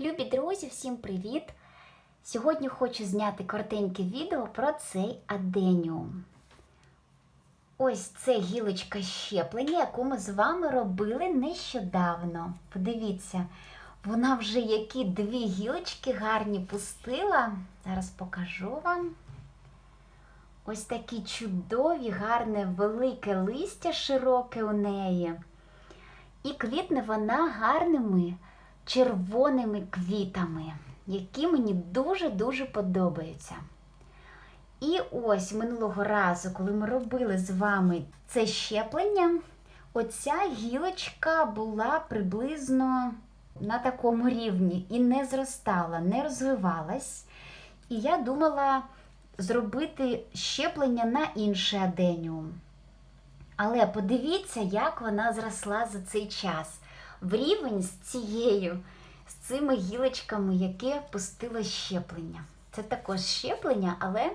Любі друзі, всім привіт! Сьогодні хочу зняти коротеньке відео про цей аденіум. Ось це гілочка щеплення, яку ми з вами робили нещодавно. Подивіться, вона вже які дві гілочки гарні пустила. Зараз покажу вам. Ось такі чудові, гарне, велике листя широке у неї. І квітне вона гарними червоними квітами, які мені дуже-дуже подобаються. І ось минулого разу, коли ми робили з вами це щеплення, оця гілочка була приблизно на такому рівні і не зростала, не розвивалась. І я думала зробити щеплення на інший аденіум. Але подивіться, як вона зросла за цей час. В рівень з цією, з цими гілочками, яке пустило щеплення. Це також щеплення, але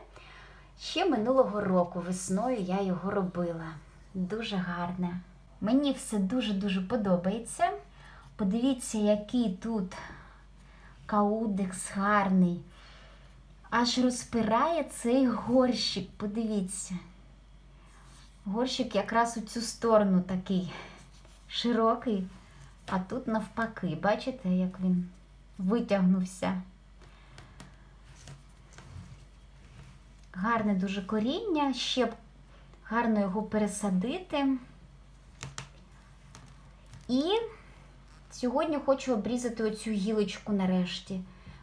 ще минулого року весною я його робила. Дуже гарне. Мені все дуже-дуже подобається. Подивіться, який тут каудекс гарний. Аж розпирає цей горщик. Подивіться. Горщик якраз у цю сторону такий широкий, а тут навпаки, бачите, як він витягнувся. Гарне дуже коріння, ще б гарно його пересадити. І сьогодні хочу обрізати оцю гілочку нарешті,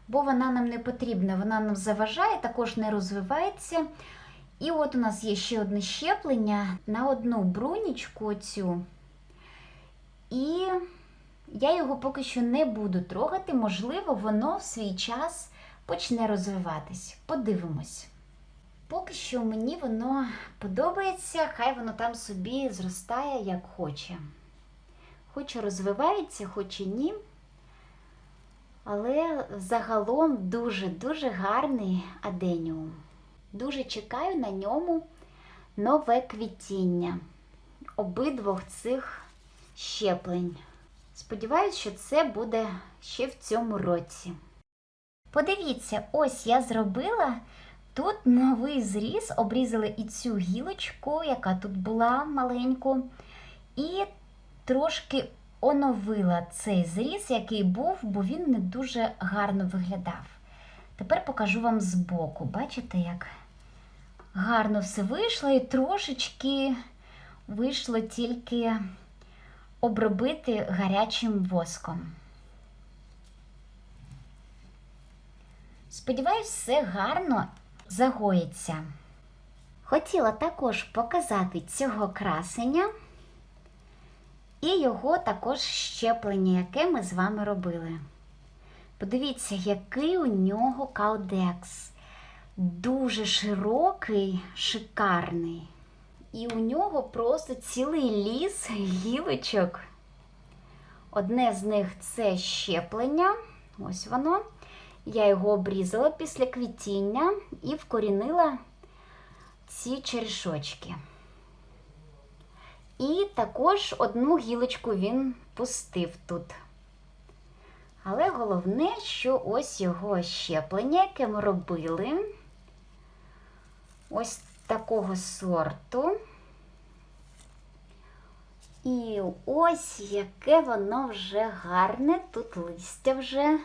бо вона нам не потрібна, вона нам заважає, також не розвивається. І от у нас є ще одне щеплення на одну брунічку оцю. І я його поки що не буду трогати, можливо, воно в свій час почне розвиватись. Подивимось. Поки що мені воно подобається, хай воно там собі зростає, як хоче. Хоч розвивається, хоч і ні. Але загалом дуже-дуже гарний аденіум. Дуже чекаю на ньому нове квітіння обидвох цих щеплень. Сподіваюсь, що це буде ще в цьому році. Подивіться, ось я зробила тут новий зріз, обрізали і цю гілочку, яка тут була маленьку, і трошки оновила цей зріз, який був, бо він не дуже гарно виглядав. Тепер покажу вам збоку. Бачите, як гарно все вийшло, і трошечки вийшло тільки обробити гарячим воском. Сподіваюсь, все гарно загоїться. Хотіла також показати цього красення і його також щеплення, яке ми з вами робили. Подивіться, який у нього каудекс. Дуже широкий, шикарний. І у нього просто цілий ліс гілочок. Одне з них це щеплення. Ось воно. Я його обрізала після квітіння і вкорінила ці черешочки. І також одну гілочку він пустив тут. Але головне, що ось його щеплення, яке ми робили, ось такого сорту. І ось яке воно вже гарне, тут листя вже.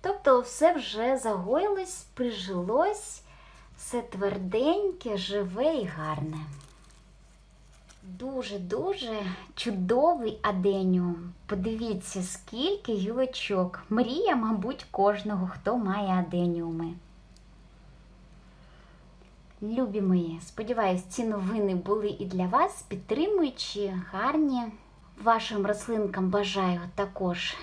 Тобто все вже загоїлось, прижилось, все тверденьке, живе і гарне. Дуже-дуже чудовий аденіум. Подивіться, скільки гілочок. Мрія, мабуть, кожного, хто має аденіуми. Любі мої, сподіваюсь, ці новини були і для вас підтримуючі, гарні. Вашим рослинкам бажаю також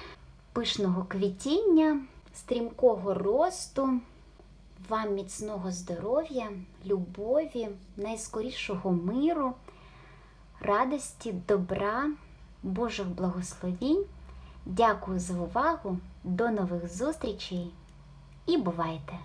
пишного квітіння, стрімкого росту, вам міцного здоров'я, любові, найскорішого миру радості, добра, Божих благословінь. Дякую за увагу. До нових зустрічей і бувайте!